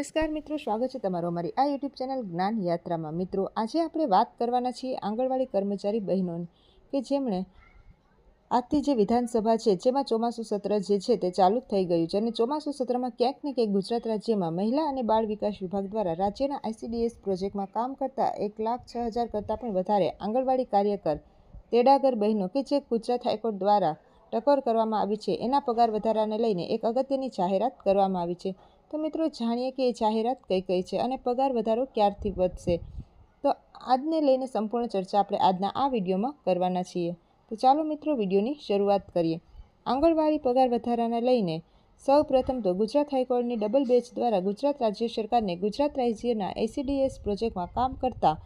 નમસ્કાર મિત્રો, સ્વાગત છે તમારું અમારી આ યુટ્યુબ ચેનલ જ્ઞાન યાત્રામાં. મિત્રો, આજે આપણે વાત કરવાના છીએ આંગણવાડી કર્મચારી બહેનોની કે જેમણે આજથી જે વિધાનસભા છે, જેમાં ચોમાસું સત્ર જે છે તે ચાલુ થઈ ગયું છે અને ચોમાસું સત્રમાં ક્યાંક ને ક્યાંક ગુજરાત રાજ્યમાં મહિલા અને બાળ વિકાસ વિભાગ દ્વારા રાજ્યના આઈસીડીએસ પ્રોજેક્ટમાં કામ કરતા એક લાખ છ હજાર કરતાં પણ વધારે આંગણવાડી કાર્યકર, તેડાગર બહેનો કે જે ગુજરાત હાઈકોર્ટ દ્વારા ટકોર કરવામાં આવી છે. એના પગાર વધારાને લઈને એક અગત્યની જાહેરાત કરવામાં આવી છે. તો મિત્રો, જાણીએ કે એ જાહેરાત કઈ કઈ છે અને પગાર વધારો ક્યારથી વધશે? તો આજને લઈને સંપૂર્ણ ચર્ચા આપણે આજના આ વિડીયોમાં કરવાના છીએ. તો ચાલો મિત્રો, વિડીયોની શરૂઆત કરીએ. આંગણવાડી પગાર વધારાને લઈને સૌ પ્રથમ તો ગુજરાત હાઈકોર્ટની ડબલ બેચ દ્વારા ગુજરાત રાજ્ય સરકારને ગુજરાત રાજ્યના એસીડીએસ પ્રોજેક્ટમાં કામ કરતા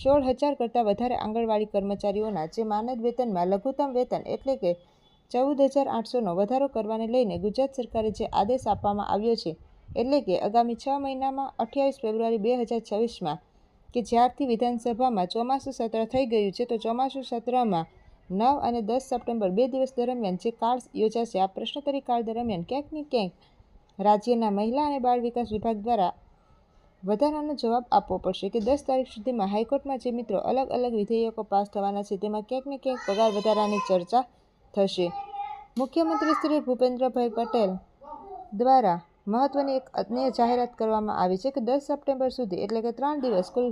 સોળ હજાર કરતાં વધારે આંગણવાડી કર્મચારીઓના જે માનદ વેતનમાં લઘુત્તમ વેતન એટલે કે ચૌદ હજાર આઠસોનો વધારો કરવાને લઈને ગુજરાત સરકારે જે આદેશ આપવામાં આવ્યો છે, એટલે કે આગામી છ મહિનામાં અઠ્યાવીસ ફેબ્રુઆરી બે હજાર છવ્વીસમાં, કે જ્યારથી વિધાનસભામાં ચોમાસું સત્ર થઈ ગયું છે, તો ચોમાસું સત્રમાં નવ અને દસ સપ્ટેમ્બર બે દિવસ દરમિયાન જે કાળ યોજાશે, આ પ્રશ્નોત્તરી કાળ દરમિયાન ક્યાંક ને ક્યાંક રાજ્યના મહિલા અને બાળ વિકાસ વિભાગ દ્વારા વધારાનો જવાબ આપવો પડશે કે દસ તારીખ સુધીમાં હાઈકોર્ટમાં જે મિત્રો અલગ અલગ વિધેયકો પાસ થવાના છે, તેમાં ક્યાંક ને ક્યાંક પગાર વધારાની ચર્ચા થશે. મુખ્યમંત્રી શ્રી ભૂપેન્દ્રભાઈ પટેલ દ્વારા મહત્ત્વની એક અન્ય જાહેરાત કરવામાં આવી છે કે દસ સપ્ટેમ્બર સુધી, એટલે કે ત્રણ દિવસ, કુલ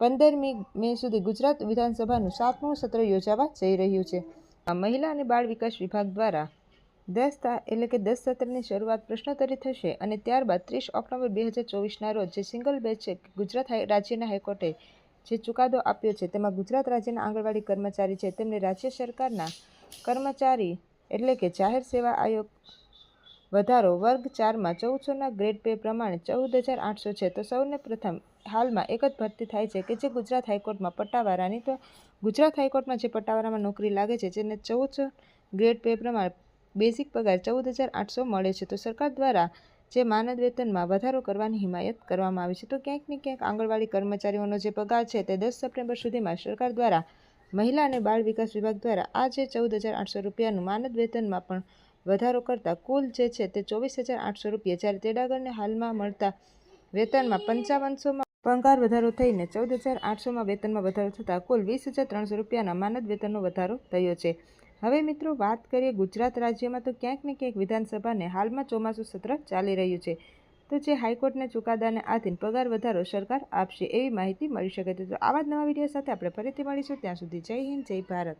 પંદરમી મે સુધી ગુજરાત વિધાનસભાનું સાતમું સત્ર યોજાવા જઈ રહ્યું છે. આ મહિલા અને બાળ વિકાસ વિભાગ દ્વારા દસ એટલે કે દસ સત્રની શરૂઆત પ્રશ્નોત્તરી થશે અને ત્યારબાદ ત્રીસ ઓક્ટોબર બે હજાર ચોવીસના રોજ જે સિંગલ બેચ છે ગુજરાત રાજ્યના હાઈકોર્ટે જે ચુકાદો આપ્યો છે, તેમાં ગુજરાત રાજ્યના આંગણવાડી કર્મચારી છે, તેમને રાજ્ય સરકારના કર્મચારી એટલે કે જાહેર સેવા આયોગ વધારો વર્ગ ચારમાં ચૌદસોના ગ્રેડ પે પ્રમાણે ચૌદ હજાર આઠસો છે તો સૌને પ્રથમ હાલમાં એક જ ભરતી થાય છે કે જે ગુજરાત હાઈકોર્ટમાં પટ્ટાવાળાની તો ગુજરાત હાઈકોર્ટમાં જે પટ્ટાવાળામાં નોકરી લાગે છે જેને ચૌદસો ગ્રેડ પે પ્રમાણે બેઝિક પગાર ચૌદ હજાર આઠસો મળે છે. તો સરકાર દ્વારા જે માનદ વેતનમાં વધારો કરવાની હિમાયત કરવામાં આવી છે. તો ક્યાંક ને ક્યાંક આંગણવાડી કર્મચારીઓનો જે પગાર છે તે દસ સપ્ટેમ્બર સુધીમાં સરકાર દ્વારા મહિલા અને બાળ વિકાસ વિભાગ દ્વારા આ જે ચૌદ હજાર આઠસો રૂપિયાનું માનદ વેતનમાં પણ વધારો કરતાં કુલ જે છે તે ચોવીસ હજાર આઠસો રૂપિયા. જ્યારે તેડાગરને હાલમાં મળતા વેતનમાં પંચાવનસોમાં પગાર વધારો થઈને ચૌદ હજાર આઠસોમાં વેતનમાં વધારો થતાં કુલ વીસ હજાર ત્રણસો રૂપિયાના માનદ વેતનનો વધારો થયો છે. હવે મિત્રો વાત કરીએ ગુજરાત રાજ્યમાં તો ક્યાંક ને ક્યાંક વિધાનસભાને હાલમાં ચોમાસું સત્ર ચાલી રહ્યું છે. તો જે હાઈકોર્ટના ચુકાદાને આધીન પગાર વધારો સરકાર આપશે એવી માહિતી મળી શકે છે. તો આવા જ નવા વીડિયો સાથે આપણે ફરીથી મળીશું. ત્યાં સુધી જય હિન્દ, જય ભારત.